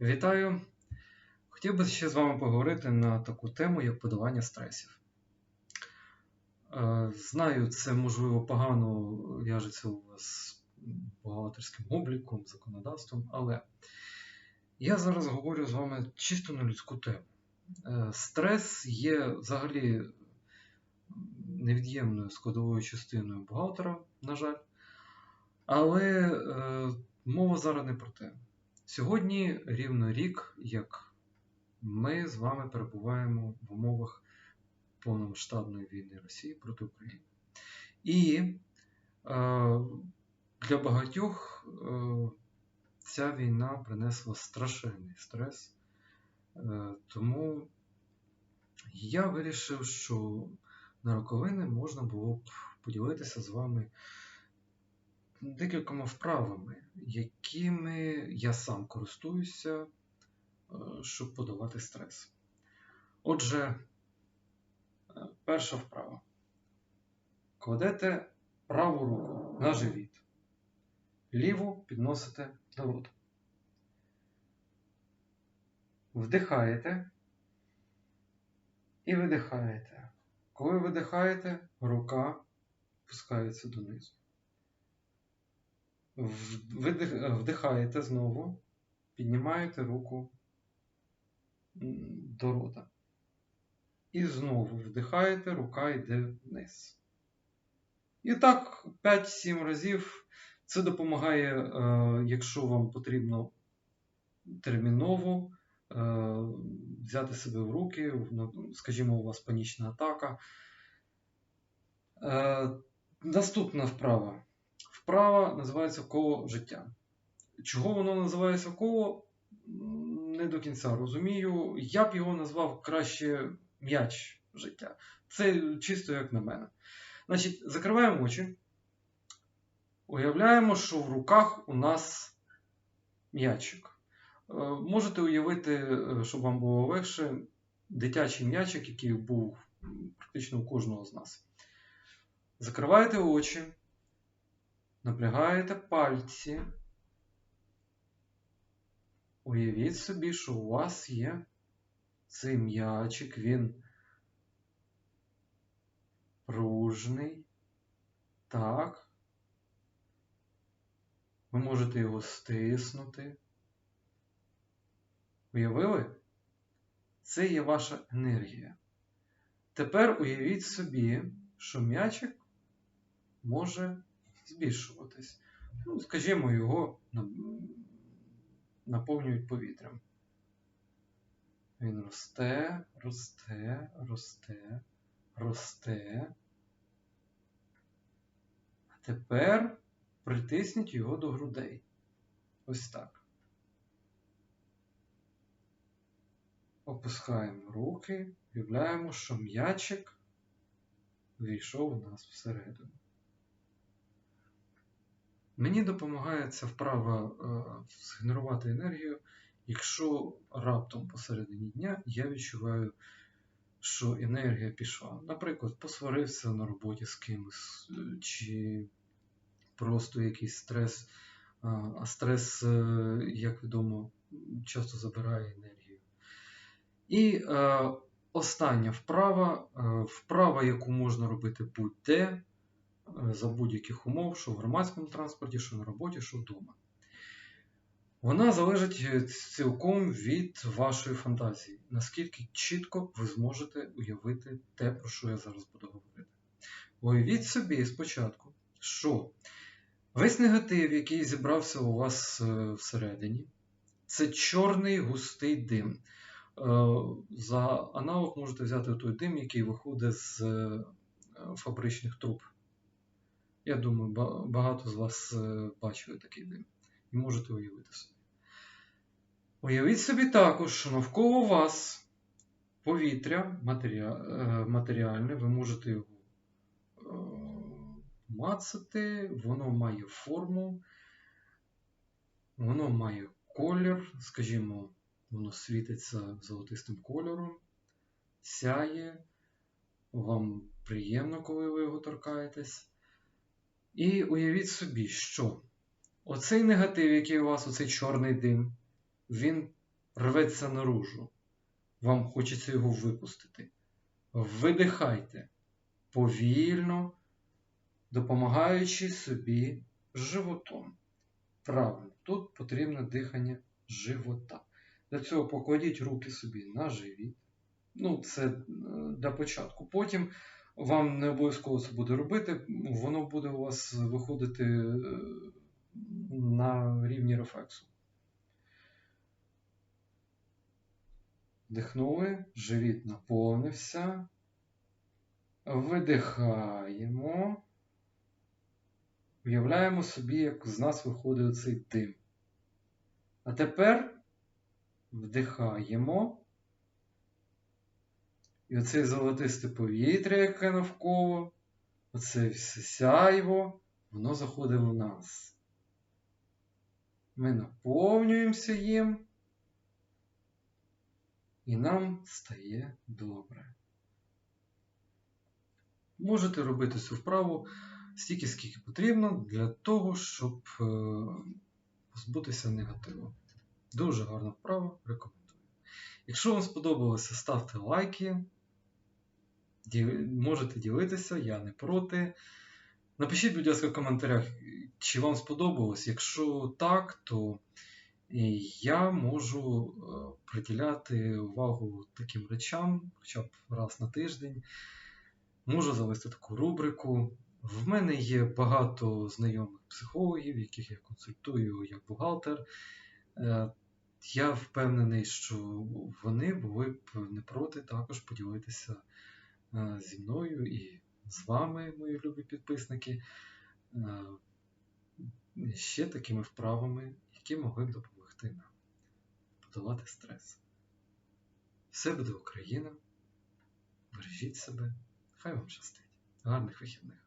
Вітаю! Хотів би ще з вами поговорити на таку тему, як подолання стресів. Е, Знаю, це можливо погано в'яжеться у вас з бухгалтерським обліком, законодавством, але я зараз говорю з вами чисто на людську тему. Е, Стрес є взагалі невід'ємною складовою частиною бухгалтера, на жаль. Але е, мова зараз не про те. Сьогодні рівно рік, як ми з вами перебуваємо в умовах повномасштабної війни Росії проти України. І е, для багатьох е, ця війна принесла страшенний стрес. Е, тому я вирішив, що на роковини можна було б поділитися з вами декількома вправами, якими я сам користуюся, е, щоб подолати стрес. Отже, е, перша вправа. Кладете праву руку на живіт, ліву підносите до рота. Вдихаєте і видихаєте. Коли видихаєте, рука опускається донизу. Вдихаєте знову, піднімаєте руку до рота. І знову вдихаєте, рука йде вниз. І так 5-7 разів. Це допомагає, е, якщо вам потрібно терміново е, взяти себе в руки, скажімо, у вас панічна атака. Е, Наступна вправа. Вправа називається коло життя. Чого воно називається коло? Не до кінця розумію. Я б його назвав краще м'яч життя. Це чисто як на мене. Значить, закриваємо очі. Уявляємо, що в руках у нас м'ячик. Е, Можете уявити, е, щоб вам було легше, дитячий м'ячик, який був практично у кожного з нас. Закриваєте очі, напрягаєте пальці. Уявіть собі, що у вас є цей м'ячик, він пружний. Так. Ви можете його стиснути. Уявили? Це є ваша енергія. Тепер уявіть собі, що м'ячик може збільшуватись. Ну, скажімо, його наповнюють повітрям. Він росте, росте, росте, росте. А тепер притисніть його до грудей. Ось так. Опускаємо руки, уявляємо, що м'ячик війшов у нас всередину. Мені допомагає ця вправа е, згенерувати енергію, якщо раптом посередині дня я відчуваю, що енергія пішла. Наприклад, посварився на роботі з кимось, е, чи просто якийсь стрес. А, стрес, е, як відомо, часто забирає енергію. І остання вправа, вправа, яку можна робити будь-де, за будь-яких умов, що в громадському транспорті, що на роботі, що вдома. Вона залежить е, цілком від вашої фантазії, наскільки чітко ви зможете уявити те, про що я зараз буду говорити. Уявіть собі спочатку, що весь негатив, який зібрався у вас е, всередині, це чорний густий дим. Е, За аналог можете взяти той дим, який виходить з е, фабричних труб. Я думаю, багато з вас е, бачили такий дим і можете уявити собі. Уявіть собі також, що навколо вас повітря е, матеріальне, ви можете його е, мацати, воно має форму, воно має колір, скажімо, воно світиться золотистим кольором, сяє, вам приємно, коли ви його торкаєтесь. І уявіть собі, що оцей негатив, який у вас, оцей чорний дим, він рветься наружу. Вам хочеться його випустити. Видихайте повільно, допомагаючи собі животом. Правильно, тут потрібне дихання живота. Для цього покладіть руки собі на живіт. Ну, це е, для початку. Потім вам не обов'язково це буде робити, воно буде у вас виходити е, на рівні рефлексу. Вдихнули, живіт наповнився. Видихаємо. Уявляємо собі, як з нас виходить цей дим. А тепер вдихаємо. І оце золотисте повітря, яке навколо, оце все сяйво, воно заходить в нас. Ми наповнюємося їм, і нам стає добре. Можете робити цю вправу стільки, скільки потрібно для того, щоб е, позбутися негативу. Дуже гарна вправа, рекомендую. Якщо вам сподобалося, ставте лайки. Можете ділитися, я не проти. Напишіть, будь ласка, в коментарях, чи вам сподобалось. Якщо так, то я можу е, приділяти увагу таким речам, хоча б раз на тиждень. Можу завести таку рубрику. В мене є багато знайомих психологів, яких я консультую як бухгалтер. Е, Я впевнений, що вони були б не проти також поділитися е, зі мною і з вами, мої любі підписники, е, ще такими вправами, які могли б допомогти нам подолати стрес. Все буде Україна. Бережіть себе. Хай вам щастить. Гарних вихідних.